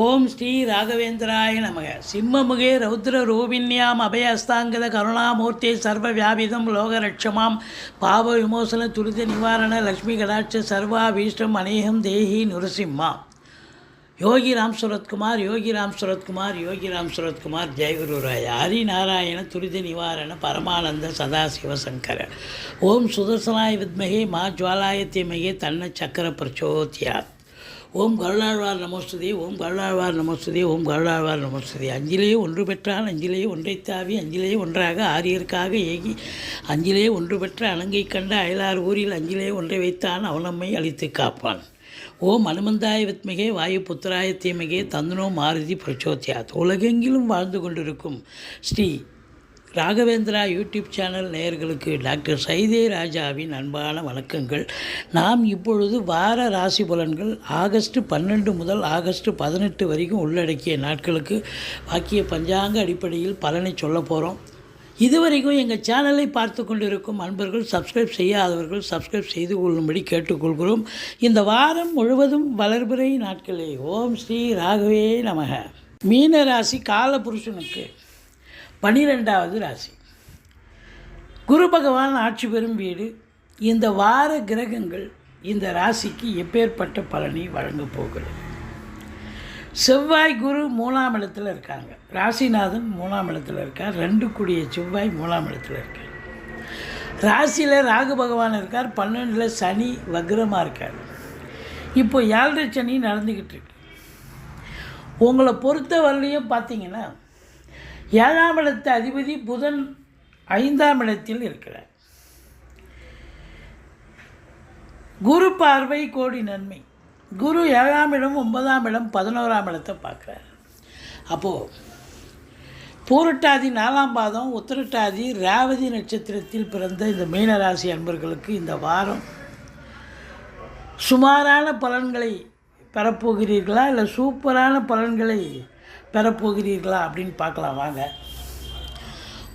ஓம் ஸ்ரீ ராகவேந்திராய நமக. சிம்மமுகே ரௌத்ர ரூபிண்யாம் அபயஸ்தாங்கத கருணாமூர்த்தி சர்வ வியாபிதம் லோகரட்சமாம். பாவ விமோசன துரித நிவாரண லக்ஷ்மி கடாட்ச சர்வாபீஷ்டம் அநேகம் தேஹி நுரசிம்மா. யோகி ராம் சுரத்குமார் யோகி ராம் சுரத்குமார் யோகி ராம் சுரத்குமார் ஜெயகுருராய ஹரிநாராயண துரித நிவாரண பரமானந்த சதாசிவ சங்கர ஓம் சுதர்சனாய வித்மகே மா ஜுவாலாயத்தியமகே தன்ன சக்கர பிரச்சோத்யாத். ஓம் கருளாழ்வார் நமோஸ்துதி ஓம் கருளாழ்வார் நமோஸ்துதி ஓம் கருளாழ்வார் நமோஸ்துதி. அஞ்சிலேயே ஒன்று பெற்றால் அஞ்சிலேயே ஒன்றை தாவி அஞ்சிலேயே ஒன்றாக ஆரியருக்காக ஏகி அஞ்சிலேயே ஒன்று பெற்ற அலங்கை கண்ட அயலார் ஊரில் அஞ்சிலேயே ஒன்றை வைத்தான் அவனம்மை அழித்து காப்பான். ஓம் அனுமந்தாய வித்மிகே வாயு புத்திராய தீமிகே தந்தனோ மாருதி பிரச்சோத்தியாத் உலகெங்கிலும் வாழ்ந்து கொண்டிருக்கும் ஸ்ரீ ராகவேந்திரா யூடியூப் சேனல் நேயர்களுக்கு டாக்டர் சைதே ராஜாவின் அன்பான வணக்கங்கள். நாம் இப்பொழுது வார ராசி பலன்கள் ஆகஸ்ட் பன்னெண்டு முதல் ஆகஸ்ட் பதினெட்டு வரைக்கும் உள்ளடக்கிய நாட்களுக்கு வாக்கிய பஞ்சாங்க அடிப்படையில் பலனை சொல்ல போகிறோம் இதுவரைக்கும் எங்கள் சேனலை பார்த்து கொண்டிருக்கும் அன்பர்கள் சப்ஸ்கிரைப் செய்யாதவர்கள் சப்ஸ்கிரைப் செய்து கொள்ளும்படி கேட்டுக்கொள்கிறோம். இந்த வாரம் முழுவதும் வளர்பிறை நாட்களே. ஓம் ஸ்ரீ ராகவே நமக. மீன ராசி காலபுருஷனுக்கு பனிரெண்டாவது ராசி. குரு பகவான் ஆட்சி பெறும் வீடு இந்த வார கிரகங்கள் இந்த ராசிக்கு எப்பேற்பட்ட பலனை வழங்கப் போகிறது. செவ்வாய் குரு மூணாம் இடத்தில் இருக்காங்க. ராசிநாதன் மூணாம் இடத்துல இருக்கார். ரெண்டு கூடிய செவ்வாய் மூணாம் இடத்துல இருக்கார். ராசியில் ராகு பகவான் இருக்கார். பன்னெண்டில் சனி வக்ரமாக இருக்கார். இப்போ ஏழரை சனி நடந்துக்கிட்டு இருக்கு. உங்களை பொறுத்த வரலையும் பார்த்தீங்கன்னா ஏழாம் இடத்து அதிபதி புதன் ஐந்தாம் இடத்தில் இருக்கிறார். குரு பார்வை கோடி நன்மை. குரு ஏழாம் இடம் ஒன்பதாம் இடம் பதினோராம் இடத்தை பார்க்குறார். அப்போது பூரட்டாதி நாலாம் பாதம் உத்திரட்டாதி ரேவதி நட்சத்திரத்தில் பிறந்த இந்த மீனராசி அன்பர்களுக்கு இந்த வாரம் சுமாரான பலன்களை பெறப்போகிறீர்களா? இல்லை சூப்பரான பலன்களை பெறப்போகிறீர்களா அப்படின்னு பார்க்கலாம் வாங்க.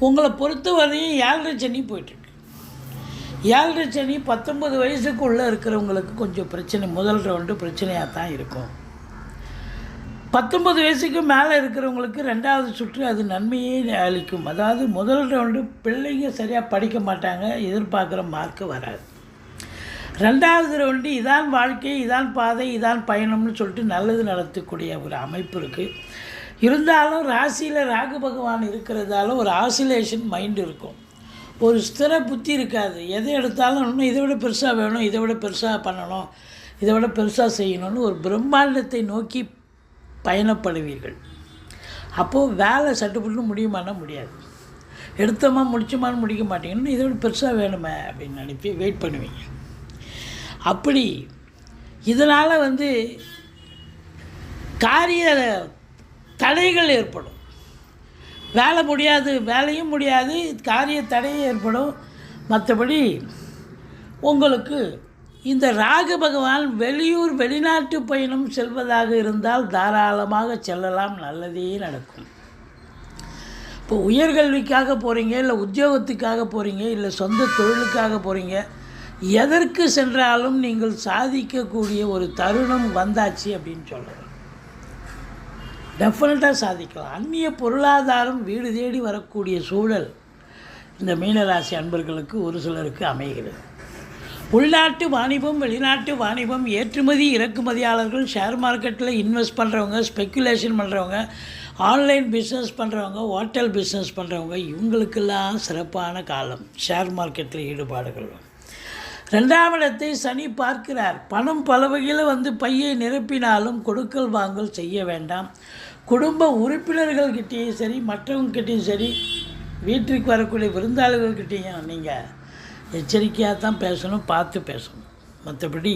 உங்களை பொறுத்தவரையும் ஏழரை சனி போயிட்டுருக்கு. ஏழரை சனி பத்தொம்பது வயசுக்குள்ளே இருக்கிறவங்களுக்கு கொஞ்சம் பிரச்சனை முதல் ரவுண்டு பிரச்சனையாக தான் இருக்கும். பத்தொம்பது வயசுக்கு மேலே இருக்கிறவங்களுக்கு ரெண்டாவது சுற்று அது நன்மையே அளிக்கும். அதாவது முதல் ரவுண்டு பிள்ளைங்க சரியாக படிக்க மாட்டாங்க எதிர்பார்க்குற மார்க்கு வராது. ரெண்டாவது ரவுண்டு இதான் வாழ்க்கை இதான் பாதை இதான் பயணம்னு சொல்லிட்டு நல்லது நடத்தக்கூடிய ஒரு அமைப்பு இருக்குது இருந்தாலும் ராசியில் ராகு பகவான் இருக்கிறதால ஒரு ஆசிலேஷன் மைண்ட் இருக்கும். ஒரு ஸ்திர புத்தி இருக்காது. எதை எடுத்தாலும் இன்னும் இதை விட பெருசாக வேணும் இதை விட பெருசாக பண்ணணும் இதை விட பெருசாக செய்யணும்னு ஒரு பிரம்மாண்டத்தை நோக்கி பயணப்படுவீர்கள். அப்போது வேலை சட்டுப்பட்டு முடியுமானா முடியாது. எடுத்தோமா முடிச்சோமான்னு முடிக்க மாட்டீங்கன்னு இதை விட பெருசாக வேணுமே அப்படின்னு நினைப்பி வெயிட் பண்ணுவீங்க. அப்படி இதனால் வந்து காரிய தடைகள் ஏற்படும். வேலை முடியாது வேலையும் முடியாது காரிய தடையும் ஏற்படும். மற்றபடி உங்களுக்கு இந்த ராகு பகவான் வெளியூர் வெளிநாட்டு பயணம் செல்வதாக இருந்தால் தாராளமாக செல்லலாம் நல்லதே நடக்கும். இப்போ உயர்கல்விக்காக போகிறீங்க இல்லை உத்தியோகத்துக்காக போகிறீங்க இல்லை சொந்த தொழிலுக்காக போகிறீங்க எதற்கு சென்றாலும் நீங்கள் சாதிக்கக்கூடிய ஒரு தருணம் வந்தாச்சு அப்படின்னு சொல்கிறேன் டெஃபினட்டாக சாதிக்கலாம். அந்நிய பொருளாதாரம் வீடு தேடி வரக்கூடிய சூழல் இந்த மீனராசி அன்பர்களுக்கு ஒரு சிலருக்கு அமைகிறது. உள்நாட்டு வாணிபம் வெளிநாட்டு வாணிபம் ஏற்றுமதி இறக்குமதியாளர்கள் ஷேர் மார்க்கெட்டில் இன்வெஸ்ட் பண்ணுறவங்க ஸ்பெக்குலேஷன் பண்ணுறவங்க ஆன்லைன் பிஸ்னஸ் பண்ணுறவங்க ஹோட்டல் பிஸ்னஸ் பண்ணுறவங்க இவங்களுக்கெல்லாம் சிறப்பான காலம். ஷேர் மார்க்கெட்டில் ஈடுபாடுகள் ரெண்டாம் இடத்தை சனி பார்க்கிறார். பணம் பல வகையில் வந்து பையை நிரப்பினாலும் கொடுக்கல் வாங்கல் செய்ய வேண்டாம். குடும்ப உறுப்பினர்கள்கிட்டேயும் சரி மற்றவங்ககிட்டேயும் சரி வீட்டிற்கு வரக்கூடிய விருந்தாளர்கள்கிட்டேயும் நீங்கள் எச்சரிக்கையாக தான் பேசணும் பார்த்து பேசணும். மற்றபடி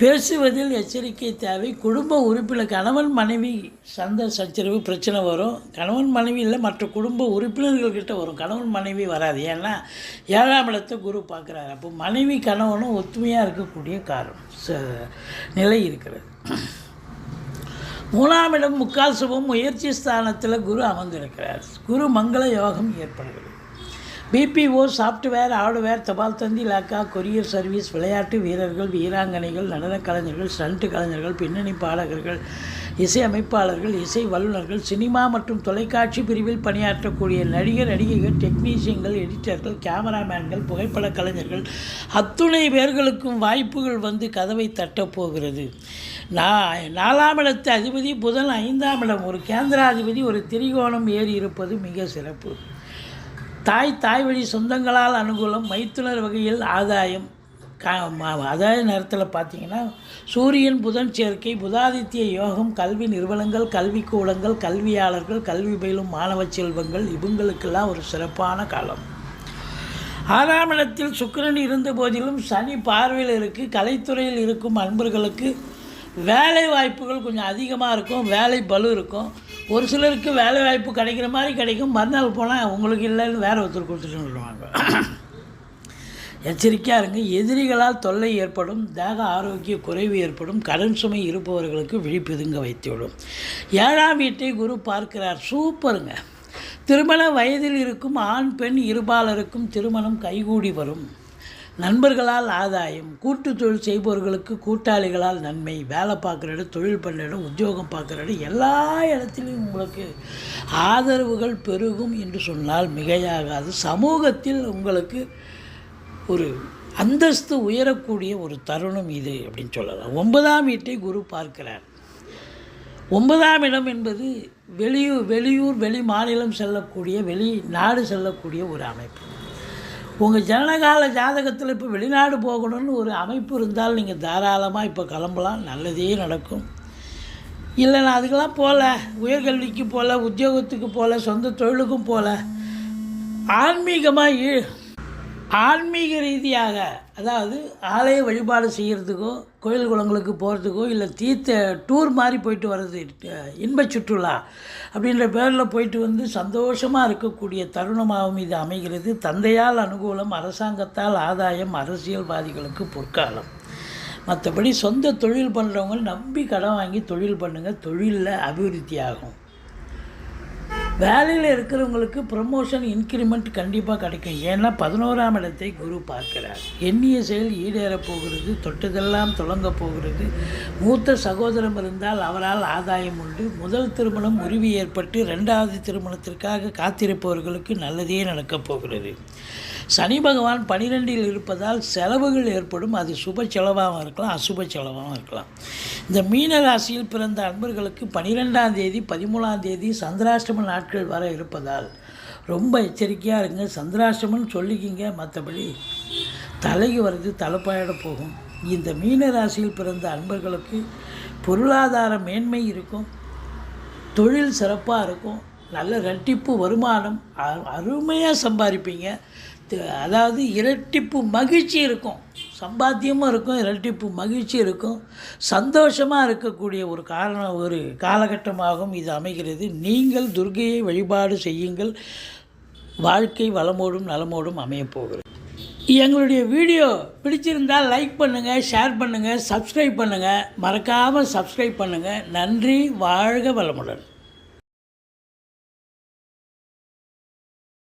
பேசுவதில் எச்சரிக்கை தேவை. குடும்ப உறுப்பினர் கணவன் மனைவி சந்த சச்சரவு பிரச்சனை வரும். கணவன் மனைவி இல்லை மற்ற குடும்ப உறுப்பினர்கள்கிட்ட வரும். கணவன் மனைவி வராது. ஏன்னா ஏழாம் இடத்தை குரு பார்க்குறாரு. அப்போ மனைவி கணவனும் ஒத்துமையாக இருக்கக்கூடிய காரணம் ச நிலை இருக்கிறது. மூணாம் இடம் முக்கால் சுபம் முயற்சி ஸ்தானத்தில் குரு அமர்ந்திருக்கிறார். குரு மங்கள யோகம் ஏற்படுகிறது. பிபிஓ சாஃப்ட்வேர் ஹார்ட்வேர் தபால் தந்தி லாக்கா கொரியர் சர்வீஸ் விளையாட்டு வீரர்கள் வீராங்கனைகள் நடனக் கலைஞர்கள் ஸ்டண்ட் கலைஞர்கள் பின்னணி பாடகர்கள் இசை அமைப்பாளர்கள் இசை வல்லுநர்கள் சினிமா மற்றும் தொலைக்காட்சி பிரிவில் பணியாற்றக்கூடிய நடிகர் நடிகைகள் டெக்னீஷியன்கள் எடிட்டர்கள் கேமராமேன்கள் புகைப்பட கலைஞர்கள் அத்துணை பேர்களுக்கும் வாய்ப்புகள் வந்து கதவை தட்டப் போகிறது. நான் நாலாம் இடத்து அதிபதி புதன் ஐந்தாம் இடம். ஒரு கேந்திராதிபதி ஒரு திரிகோணம் ஏறி இருப்பது மிக சிறப்பு. தாய் தாய் வழி சொந்தங்களால் அனுகூலம் மைத்துனர் வகையில் ஆதாயம். கா ம- நேரத்தில் பார்த்தீங்கன்னா சூரியன் புதன் சேர்க்கை புதாதித்ய யோகம் கல்வி நிறுவனங்கள் கல்விக்கூடங்கள் கல்வியாளர்கள் கல்வி பயிலும் மாணவ செல்வங்கள் இவங்களுக்கெல்லாம் ஒரு சிறப்பான காலம். ஆறாம் இடத்தில் சுக்கிரன் இருந்த போதிலும் சனி பார்வையில் இருக்குது கலைத்துறையில் இருக்கும் அன்பர்களுக்கு வேலை வாய்ப்புகள் கொஞ்சம் அதிகமாக இருக்கும் வேலை பலு இருக்கும். ஒரு சிலருக்கு வேலை வாய்ப்பு கிடைக்கிற மாதிரி கிடைக்கும். மறுநாள் போனால் உங்களுக்கு இல்லைன்னு வேறு ஒருத்தர் கொடுத்துட்டு சொல்லுவாங்க எச்சரிக்கையாக இருங்க. எதிரிகளால் தொல்லை ஏற்படும் தேக ஆரோக்கிய குறைவு ஏற்படும் கடன் சுமை இருப்பவர்களுக்கு விழிப்புதுங்க வைத்துவிடும். ஏழாம் வீட்டை குரு பார்க்கிறார். சூப்பருங்க. திருமண வயதில் இருக்கும் ஆண் பெண் இருபாலருக்கும் திருமணம் கைகூடி வரும். நண்பர்களால் ஆதாயம் கூட்டு தொழில் செய்பவர்களுக்கு கூட்டாளிகளால் நன்மை வேலை பார்க்குற இடம் தொழில் பண்ணுற இடம் உத்தியோகம் பார்க்குற இடம் எல்லா இடத்துலையும் உங்களுக்கு ஆதரவுகள் பெருகும் என்று சொன்னால் மிகையாகாது. சமூகத்தில் உங்களுக்கு ஒரு அந்தஸ்து உயரக்கூடிய ஒரு தருணம் இது அப்படின்னு சொல்லலாம். ஒன்பதாம் வீட்டை குரு பார்க்கிறார். ஒன்பதாம் இடம் என்பது வெளியூர் வெளியூர் வெளி மாநிலம் செல்லக்கூடிய வெளி நாடு செல்லக்கூடிய ஒரு அமைப்பு. உங்கள் ஜனனகால ஜாதகத்தில் இப்போ வெளிநாடு போகணும்னு ஒரு அமைப்பு இருந்தால் நீங்கள் தாராளமாக இப்போ கிளம்பலாம். நல்லதே நடக்கும். இல்லை நான் அதுக்கெல்லாம் போகல உயர்கல்விக்கு போகல உத்தியோகத்துக்கு போகல சொந்த தொழிலுக்கும் போகல ஆன்மீகமாக ஆன்மீக ரீதியாக அதாவது ஆலய வழிபாடு செய்கிறதுக்கோ கோயில் குளங்களுக்கு போகிறதுக்கோ இல்லை தீர்த்த டூர் மாதிரி போயிட்டு வர்றது இன்ப இன்பச் சுற்றுலா அப்படின்ற பேரில் போயிட்டு வந்து சந்தோஷமாக இருக்கக்கூடிய தருணமாகவும் இது அமைகிறது. தந்தையால் அனுகூலம் அரசாங்கத்தால் ஆதாயம் அரசியல்வாதிகளுக்கு பொற்காலம். மற்றபடி சொந்த தொழில் பண்ணுறவங்க நம்பி கடன் வாங்கி தொழில் பண்ணுங்கள் தொழிலில் அபிவிருத்தி ஆகும் வேலையில் இருக்கிறவங்களுக்கு ப்ரமோஷன் இன்க்ரிமெண்ட் கண்டிப்பாக கிடைக்கும். ஏன்னா பதினோராம் இடத்தை குரு பார்க்கிறார். எண்ணிய செயல் ஈடேறப் போகிறது தொட்டதெல்லாம் தொடங்க போகிறது. மூத்த சகோதரம் இருந்தால் அவரால் ஆதாயம் உண்டு. முதல் திருமணம் உருவி ஏற்பட்டு ரெண்டாவது திருமணத்திற்காக காத்திருப்பவர்களுக்கு நல்லதே நடக்கப் போகிறது. சனி பகவான் பனிரெண்டில் இருப்பதால் செலவுகள் ஏற்படும். அது சுப செலவாகவும் இருக்கலாம் அசுப செலவாகவும் இருக்கலாம். இந்த மீன ராசியில் பிறந்த அன்பர்களுக்கு பனிரெண்டாம் தேதி பதிமூணாம் தேதி சந்திராஷ்டம நாட்கள் வர இருப்பதால் ரொம்ப எச்சரிக்கையாக இருங்க. சந்திராசிரமம்னு சொல்லிக்கிங்க. மற்றபடி தலைக்கு வர்றது தலைப்பாயிட போகும். இந்த மீன ராசியில் பிறந்த அன்பர்களுக்கு பொருளாதார மேன்மை இருக்கும். தொழில் சிறப்பாக இருக்கும். நல்ல ரெட்டிப்பு வருமானம் அ- அருமையாக சம்பாதிப்பீங்க. அதாவது இரட்டிப்பு மகிழ்ச்சி இருக்கும். சம்பாத்தியமும் இருக்கும் இரட்டிப்பு மகிழ்ச்சி இருக்கும். சந்தோஷமாக இருக்கக்கூடிய ஒரு காரணம் ஒரு காலகட்டமாகவும் இது அமைகிறது. நீங்கள் துர்கையை வழிபாடு செய்யுங்கள். வாழ்க்கை வளமோடும் நலமோடும் அமையப்போகிறது எங்களுடைய வீடியோ பிடிச்சிருந்தால் லைக் பண்ணுங்கள் ஷேர் பண்ணுங்கள் சப்ஸ்கிரைப் பண்ணுங்கள் மறக்காமல் சப்ஸ்கிரைப் பண்ணுங்கள் நன்றி வாழ்க வளமுடன்.